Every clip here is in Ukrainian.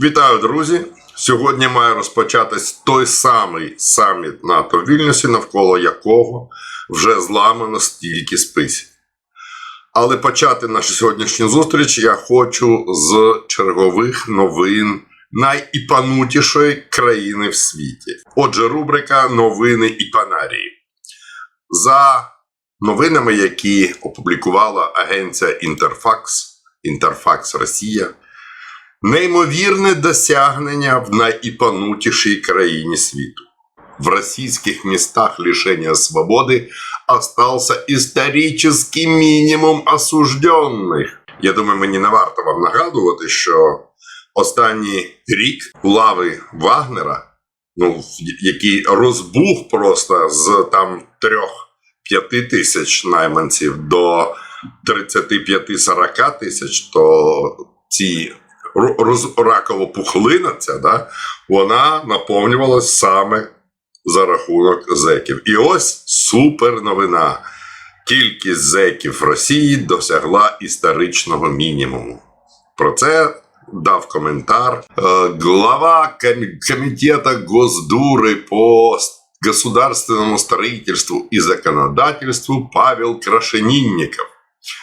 Вітаю, друзі! Сьогодні має розпочатись той самий саміт НАТО в Вільнюсі, навколо якого вже зламано стільки списів. Але почати нашу сьогоднішню зустріч я хочу з чергових новин найіпанутішої країни в світі. Отже, рубрика Новини Іпанарії. За новинами, які опублікувала агенція Інтерфакс, Інтерфакс Росія. Неймовірне досягнення в найіпанутішій країні світу. В российских местах лишения свободы остался исторический мінімум осужденных. Я думаю, мені не варто вам нагадувати, що останній рік лави Вагнера, ну, який розбух просто з там трьох-п'яти тисяч найманців до 35-40 тисяч, то ці роз- ракова пухлина ця, да, вона наповнювалась саме за рахунок зеків. І ось супер новина. Кількість зеків в Росії досягла історичного мінімуму. Про це дав коментар е, глава комітету Госдури по государственному строительству и законодательству Павел Крашенинников.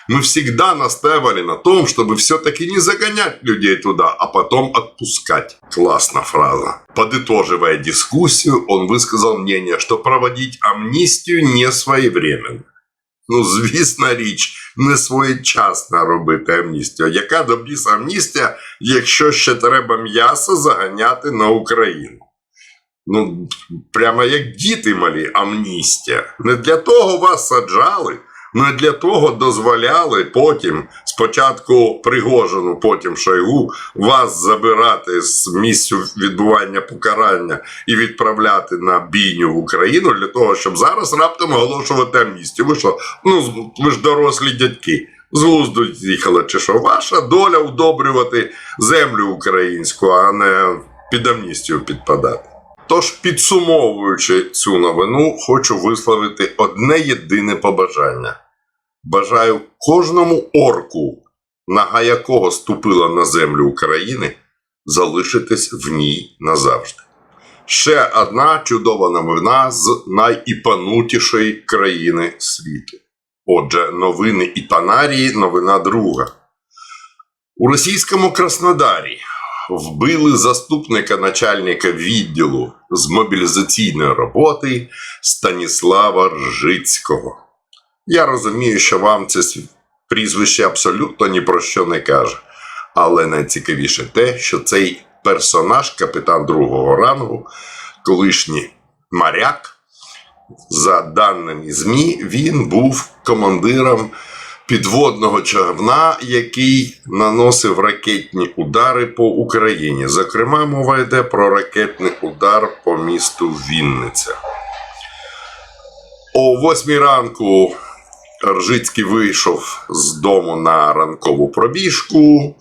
Мы всегда настаивали на том, чтобы все-таки не загонять людей туда, а потом отпускать. Классная фраза. Подытоживая дискуссию, он высказал мнение, что проводить амнистию не своевременно. Ну, звісно, річ, не своєчасно робити амністію. Яка до біс амністія, якщо ще треба м'ясо заганяти на Україну? Ну, прямо як діти малі, амністія. Не для того вас саджали, не для того дозволяли потім, спочатку Пригожину, потім Шойгу, вас забирати з місця відбування покарання і відправляти на бійню в Україну для того, щоб зараз раптом оголошувати амністію. Ви що? Ну, ви ж дорослі дядьки. З глузду з'їхали, чи що? Ваша доля удобрювати землю українську, а не під амністію підпадати. Тож, підсумовуючи цю новину, хочу висловити одне єдине побажання. Бажаю кожному орку, нога якого ступила на землю України, залишитись в ній назавжди. Ще одна чудова новина з найіпанутішої країни світу. Отже, новини Іпанарії, новина друга. У російському Краснодарі вбили заступника начальника відділу з мобілізаційної роботи Станіслава Ржицького. Я розумію, що вам це прізвище абсолютно ні про що не каже. Але найцікавіше те, що цей персонаж, капітан другого рангу, колишній моряк, за даними ЗМІ, він був командиром підводного човна, який наносив ракетні удари по Україні. Зокрема, мова йде про ракетний удар по місту Вінниця. О 8 ранку Ржицький вийшов з дому на ранкову пробіжку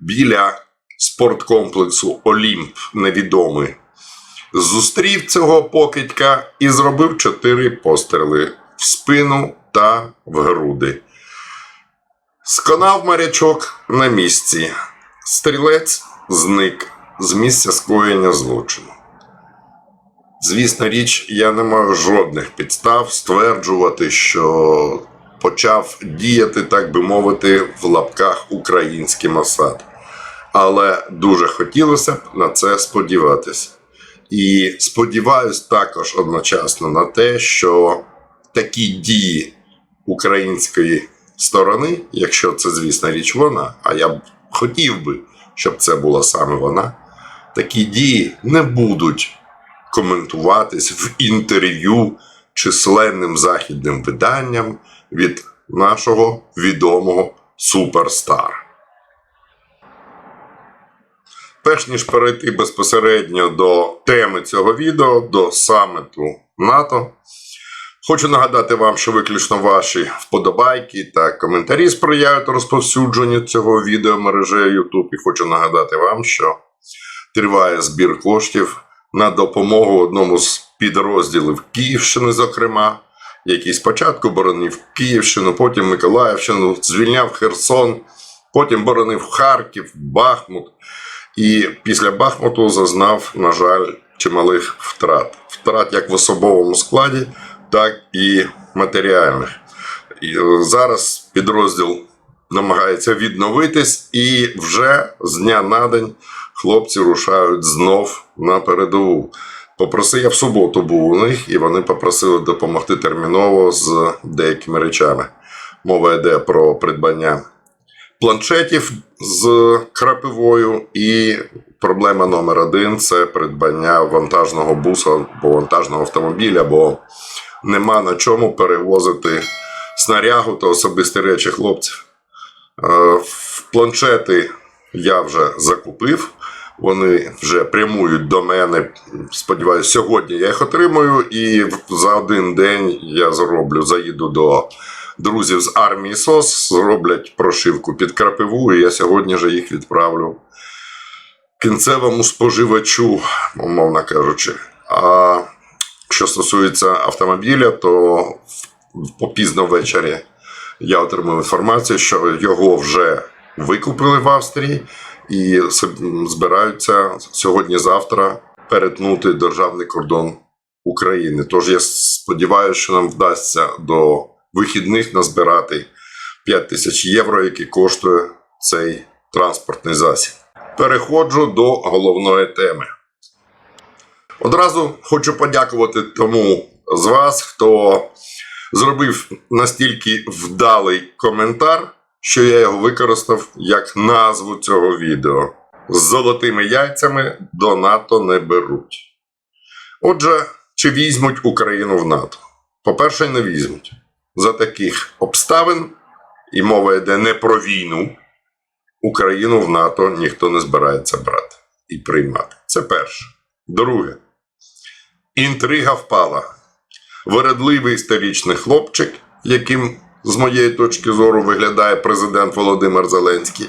біля спорткомплексу Олімп невідомий. Зустрів цього покидька і зробив чотири постріли в спину та в груди. Сконав морячок на місці. Стрілець зник з місця скоєння злочину. Звісно річ, я не маю жодних підстав стверджувати, що почав діяти, так би мовити, в лапках український Мосад. Але дуже хотілося б на це сподіватися. І сподіваюсь також одночасно на те, що такі дії української сторони, якщо це, звісно, річ вона, а я б хотів би, щоб це була саме вона, такі дії не будуть коментуватись в інтерв'ю численним західним виданням від нашого відомого суперстара. Перш ніж перейти безпосередньо до теми цього відео, до саміту НАТО, хочу нагадати вам, що виключно ваші вподобайки та коментарі сприяють розповсюдженню цього відео мережею YouTube. І хочу нагадати вам, що триває збір коштів на допомогу одному з підрозділів Київщини, зокрема, який спочатку боронив Київщину, потім Миколаївщину, звільняв Херсон, потім боронив Харків, Бахмут. і після Бахмуту зазнав, на жаль, чималих втрат. Втрат як в особовому складі, так і матеріальних. І е, зараз підрозділ намагається відновитись, і вже з дня на день хлопці рушають знов на передову. Попросив, я в суботу був у них, і вони попросили допомогти терміново з деякими речами. Мова йде про придбання планшетів з крапивою, і проблема номер один це придбання вантажного буса або вантажного автомобіля, бо нема на чому перевозити снарягу та особисті речі хлопців. Е, в Планшети я вже закупив. Вони вже прямують до мене. Сподіваюся, сьогодні я їх отримую, і за один день я зроблю, заїду до друзів з армії СОС, зроблять прошивку під крапиву, і я сьогодні же їх відправлю кінцевому споживачу, умовно кажучи. А що стосується автомобіля, то попізно ввечері я отримав інформацію, що його вже викупили в Австрії і збираються сьогодні-завтра перетнути державний кордон України. Тож я сподіваюся, що нам вдасться до вихідних назбирати 5 тисяч євро, які коштує цей транспортний засіб. Переходжу до головної теми. Одразу хочу подякувати тому з вас, хто зробив настільки вдалий коментар, що я його використав як назву цього відео. З золотими яйцями до НАТО не беруть. Отже, чи візьмуть Україну в НАТО? По-перше, не візьмуть. За таких обставин, і мова йде не про війну, Україну в НАТО ніхто не збирається брати і приймати. Це перше. Друге, інтрига впала. Вередливий історичний хлопчик, яким, з моєї точки зору, виглядає президент Володимир Зеленський,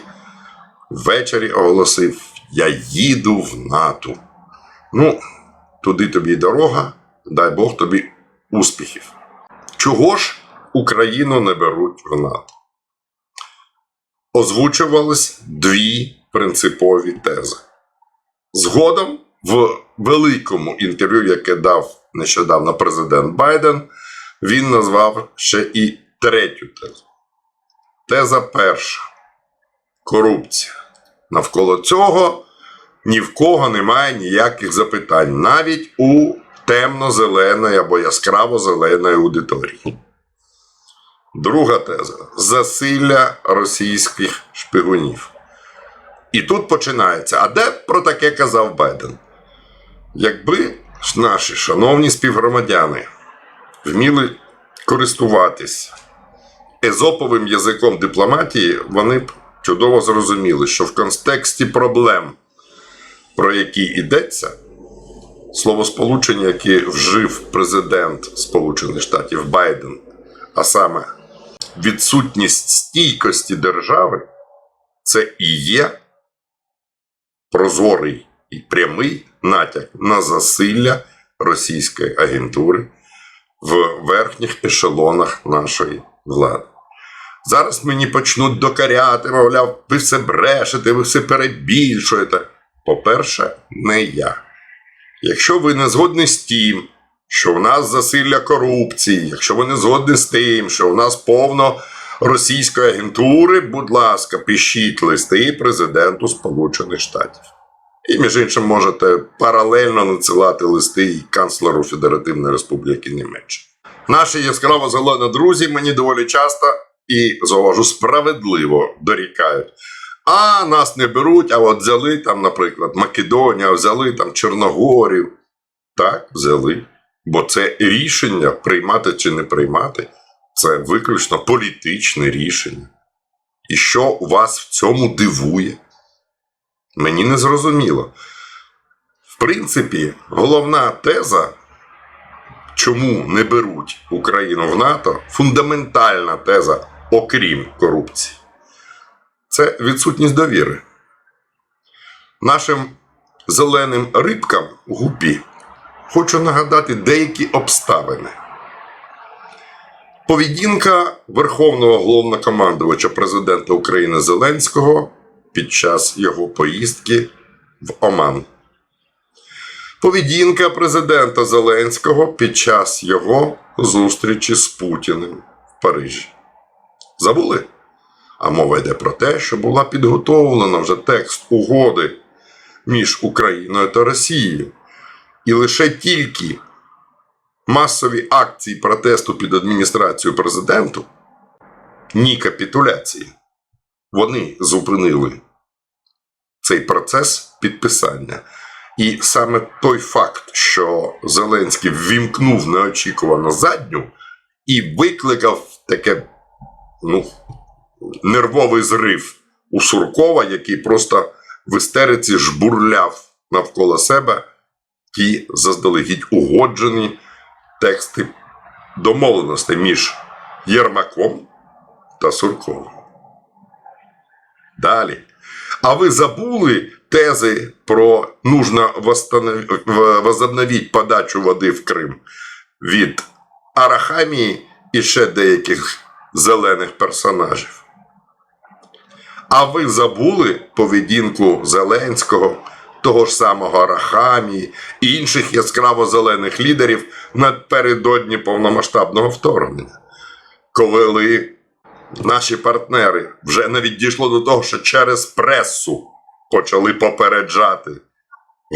ввечері оголосив: Я їду в НАТО. Ну, туди тобі дорога, дай Бог тобі успіхів. Чого ж Україну не беруть в НАТО? Озвучувались дві принципові тези. Згодом в великому інтерв'ю, яке дав нещодавно президент Байден, він назвав ще і третю тезу. Теза перша корупція. Навколо цього ні в кого немає ніяких запитань, навіть у темно-зеленої або яскраво-зеленої аудиторії. Друга теза засилля російських шпигунів. І тут починається. А де про таке казав Байден? Якби наші шановні співгромадяни вміли користуватись езоповим язиком дипломатії, вони б чудово зрозуміли, що в контексті проблем, про які йдеться, словосполучення, яке вжив президент Сполучених Штатів Байден, а саме відсутність стійкості держави, це і є прозорий і прямий натяк на засилля російської агентури в верхніх ешелонах нашої влади. Зараз мені почнуть докаряти, мовляв, ви все брешете, ви все перебільшуєте. По-перше, не я. Якщо ви не згодні з тим, що в нас засилля корупції, якщо ви не згодні з тим, що в нас повно російської агентури, будь ласка, пишіть листи президенту Сполучених Штатів. І, між іншим, можете паралельно надсилати листи і канцлеру Федеративної Республіки Німеччини. Наші яскраво зелені друзі мені доволі часто і зауважу справедливо дорікають. А нас не беруть, а от взяли там, наприклад, Македонія, взяли там Чорногорію. Так, взяли. Бо це рішення приймати чи не приймати, це виключно політичне рішення. І що вас в цьому дивує? Мені не зрозуміло. В принципі, головна теза, чому не беруть Україну в НАТО, фундаментальна теза, окрім корупції, це відсутність довіри. Нашим зеленим рибкам гупі хочу нагадати деякі обставини. Поведінка Верховного головнокомандувача президента України Зеленського під час його поїздки в Оман. Поведінка президента Зеленського під час його зустрічі з Путіним в Парижі. Забули? А мова йде про те, що була підготовлена вже текст угоди між Україною та Росією. І лише тільки масові акції протесту під адміністрацією президенту, ні капітуляції, вони зупинили цей процес підписання. І саме той факт, що Зеленський ввімкнув неочікувано задню і викликав таке ну, нервовий зрив у Суркова, який просто в істериці жбурляв навколо себе ті заздалегідь угоджені тексти домовленостей між Єрмаком та Сурковим. Далі. А ви забули тези про нужно восстанов- в- возобновить подачу води в Крим від Арахамії і ще деяких зелених персонажів? А ви забули поведінку Зеленського, того ж самого Арахамії інших яскраво зелених лідерів напередодні повномасштабного вторгнення, коли наші партнери вже навіть дійшло до того, що через пресу почали попереджати.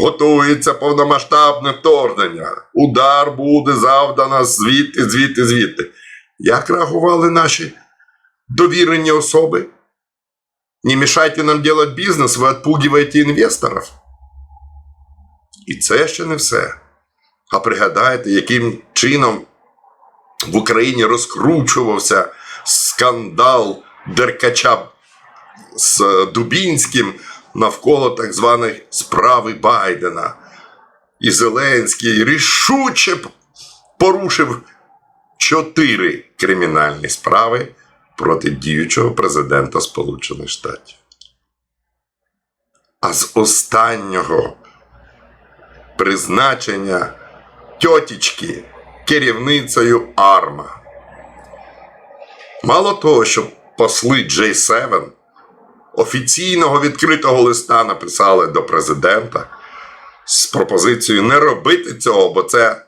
Готується повномасштабне вторгнення. Удар буде завдано звідти, звідти, звідти. Як реагували наші довірені особи? Не мешайте нам делать бізнес, ви відпугиваєте інвесторів. І це ще не все. А пригадайте, яким чином в Україні розкручувався скандал Деркача з Дубінським навколо так званої справи Байдена. І Зеленський рішуче порушив чотири кримінальні справи проти діючого президента Сполучених Штатів. А з останнього призначення тьотічки керівницею Арма. Мало того, що посли J7 офіційного відкритого листа написали до президента з пропозицією не робити цього, бо це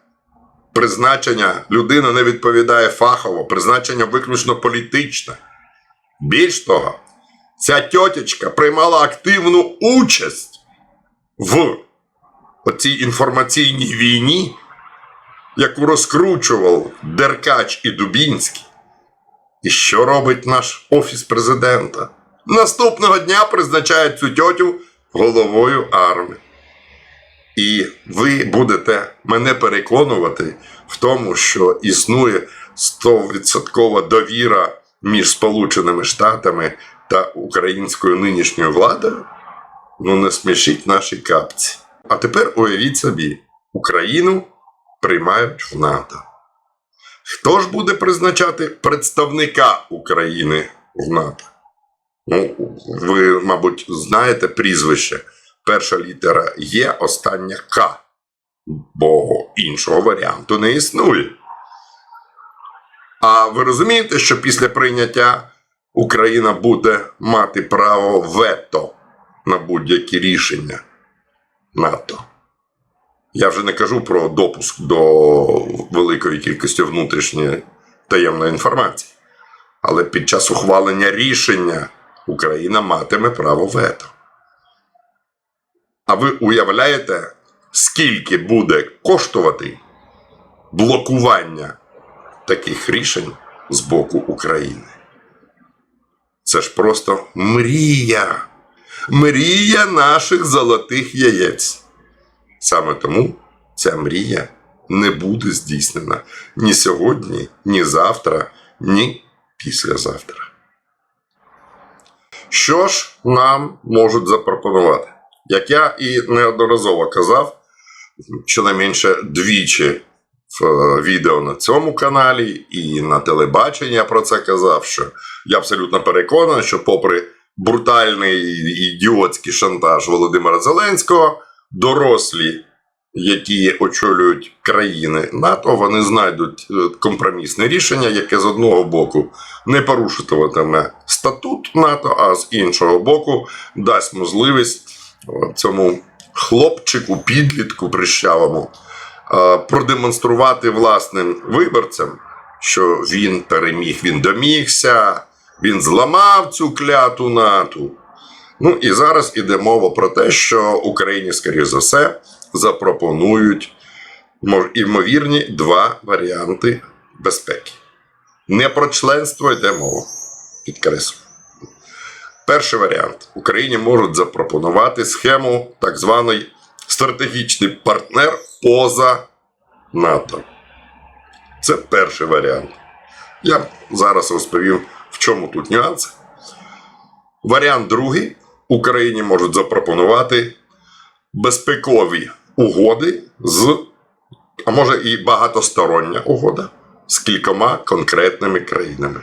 призначення людина не відповідає фахово, призначення виключно політичне. Більш того, ця тьотечка приймала активну участь в оцій інформаційній війні, яку розкручував Деркач і Дубінський. І що робить наш офіс президента? Наступного дня призначають цю тьотю головою армії. І ви будете мене переконувати в тому, що існує 100% довіра між Сполученими Штатами та українською нинішньою владою? Ну, не смішіть наші капці. А тепер уявіть собі, Україну приймають в НАТО. Хто ж буде призначати представника України в НАТО? Ну, ви, мабуть, знаєте прізвище. Перша літера Є, остання К. Бо іншого варіанту не існує. А ви розумієте, що після прийняття Україна буде мати право вето на будь-які рішення НАТО? Я вже не кажу про допуск до великої кількості внутрішньої таємної інформації. Але під час ухвалення рішення Україна матиме право вето. А ви уявляєте, скільки буде коштувати блокування таких рішень з боку України? Це ж просто мрія. Мрія наших золотих яєць. Саме тому ця мрія не буде здійснена ні сьогодні, ні завтра, ні післязавтра. Що ж нам можуть запропонувати? Як я і неодноразово казав, щонайменше двічі в е, відео на цьому каналі і на телебаченні я про це казав, що я абсолютно переконаний, що попри брутальний ідіотський шантаж Володимира Зеленського, дорослі, які очолюють країни НАТО, вони знайдуть е, компромісне рішення, яке з одного боку не порушуватиме статут НАТО, а з іншого боку дасть можливість цьому хлопчику, підлітку прищавому е, продемонструвати власним виборцям, що він переміг, він домігся, він зламав цю кляту НАТО. Ну і зараз іде мова про те, що Україні, скоріш за все, запропонують імовірні два варіанти безпеки. Не про членство йде мова. Підкреслю. Перший варіант. Україні можуть запропонувати схему так званий стратегічний партнер поза НАТО. Це перший варіант. Я зараз розповім, в чому тут нюанси. Варіант другий. Україні можуть запропонувати безпекові угоди з, а може і багатостороння угода з кількома конкретними країнами,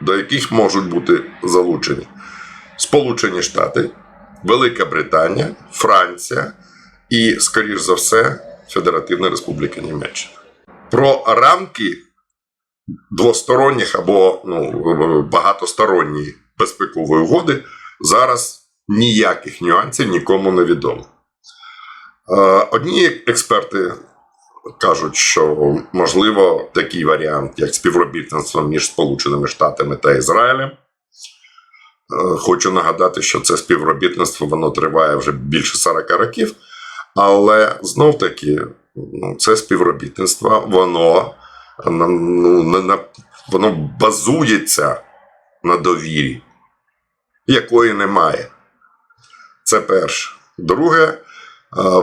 до яких можуть бути залучені Сполучені Штати, Велика Британія, Франція і, скоріш за все, Федеративна Республіка Німеччина. Про рамки двосторонніх або ну, багатосторонньої безпекової угоди зараз ніяких нюансів нікому не відомо. Е, Одні експерти кажуть, що можливо такий варіант, як співробітництво між Сполученими Штатами та Ізраїлем. Е, Хочу нагадати, що це співробітництво воно триває вже більше 40 років, але знов таки ну, це співробітництво, воно, ну, на, воно базується на довірі, якої немає. Це перше. Друге, е,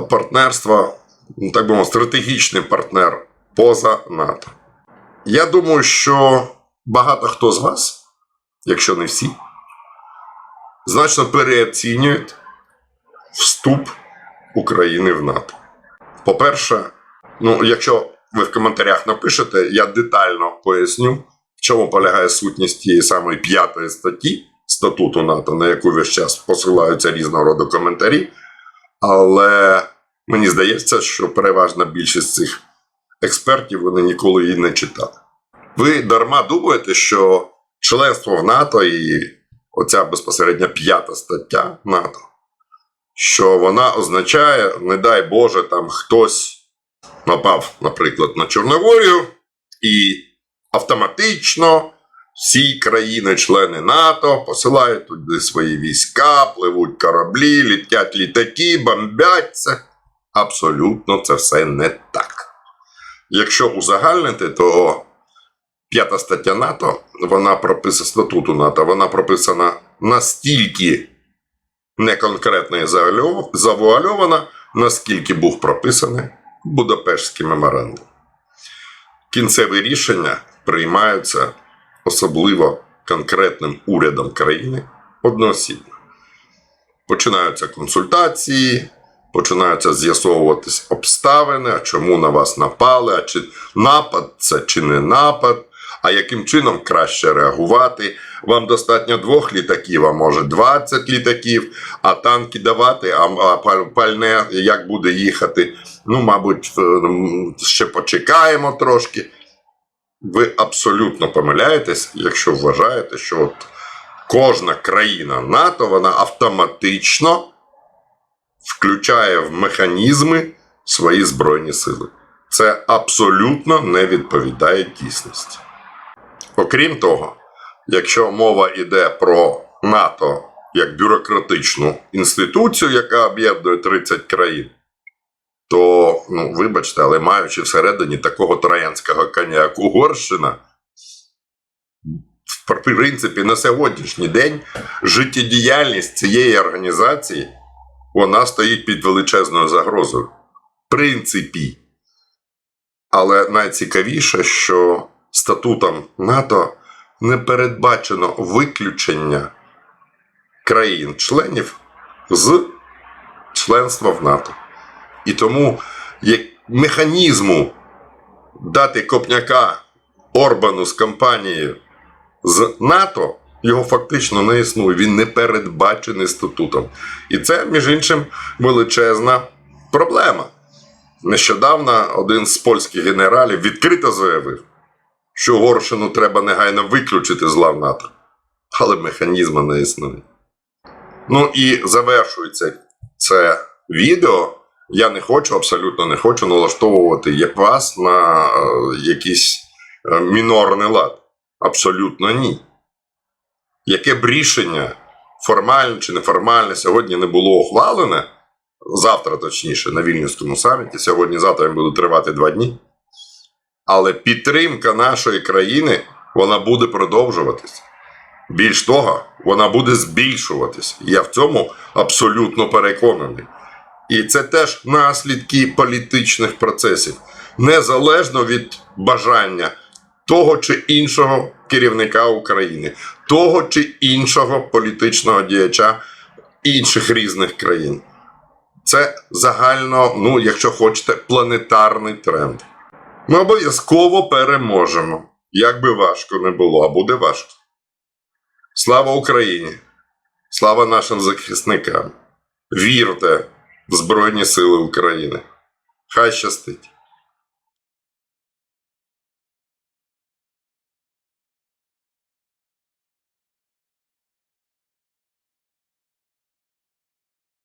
партнерство, ну, так би мовити, стратегічний партнер поза НАТО. Я думаю, що багато хто з вас, якщо не всі, значно переоцінюють вступ України в НАТО. По-перше, ну, якщо ви в коментарях напишете, я детально поясню, в чому полягає сутність тієї самої п'ятої статті статуту НАТО, на яку весь час посилаються різного роду коментарі. Але мені здається, що переважна більшість цих експертів вони ніколи її не читали. Ви дарма думаєте, що членство в НАТО і оця безпосередня п'ята стаття НАТО, що вона означає, не дай Боже, там хтось напав, наприклад, на Чорногорію, і автоматично всі країни-члени НАТО посилають туди свої війська, пливуть кораблі, літять літаки, бомбяться. Абсолютно це все не так. Якщо узагальнити, то п'ята стаття НАТО, вона прописана статуту НАТО, вона прописана настільки неконкретно і завуальована, наскільки був прописаний Будапештський меморандум. Кінцеві рішення приймаються особливо конкретним урядом країни одноосібно. Починаються консультації, починаються з'ясовуватись обставини, а чому на вас напали, а чи напад це чи не напад, а яким чином краще реагувати. Вам достатньо двох літаків, а може 20 літаків, а танки давати, а, пальне як буде їхати. Ну, мабуть, е, ще почекаємо трошки. Ви абсолютно помиляєтесь, якщо вважаєте, що от кожна країна НАТО вона автоматично включає в механізми свої збройні сили. Це абсолютно не відповідає дійсності. Окрім того, якщо мова йде про НАТО як бюрократичну інституцію, яка об'єднує 30 країн, то, ну, вибачте, але маючи всередині такого троянського коня, як Угорщина, в принципі, на сьогоднішній день життєдіяльність цієї організації вона стоїть під величезною загрозою. В принципі. Але найцікавіше, що статутом НАТО не передбачено виключення країн-членів з членства в НАТО. І тому як механізму дати копняка Орбану з компанією з НАТО його фактично не існує. Він не передбачений статутом. І це, між іншим, величезна проблема. Нещодавно один з польських генералів відкрито заявив, що Угорщину треба негайно виключити з лав НАТО. Але механізму не існує. Ну і завершується це відео, я не хочу, абсолютно не хочу налаштовувати вас на е, якийсь е, мінорний лад. Абсолютно ні. Яке б рішення, формальне чи неформальне, сьогодні не було ухвалене, завтра, точніше, на Вільнюському саміті, сьогодні-завтра він буде тривати два дні. Але підтримка нашої країни вона буде продовжуватись. Більш того, вона буде збільшуватись. Я в цьому абсолютно переконаний. І це теж наслідки політичних процесів, незалежно від бажання того чи іншого керівника України, того чи іншого політичного діяча інших різних країн. Це загально, ну, якщо хочете, планетарний тренд. Ми обов'язково переможемо. Як би важко не було, а буде важко. Слава Україні! Слава нашим захисникам! Вірте в Збройні Сили України! Хай щастить!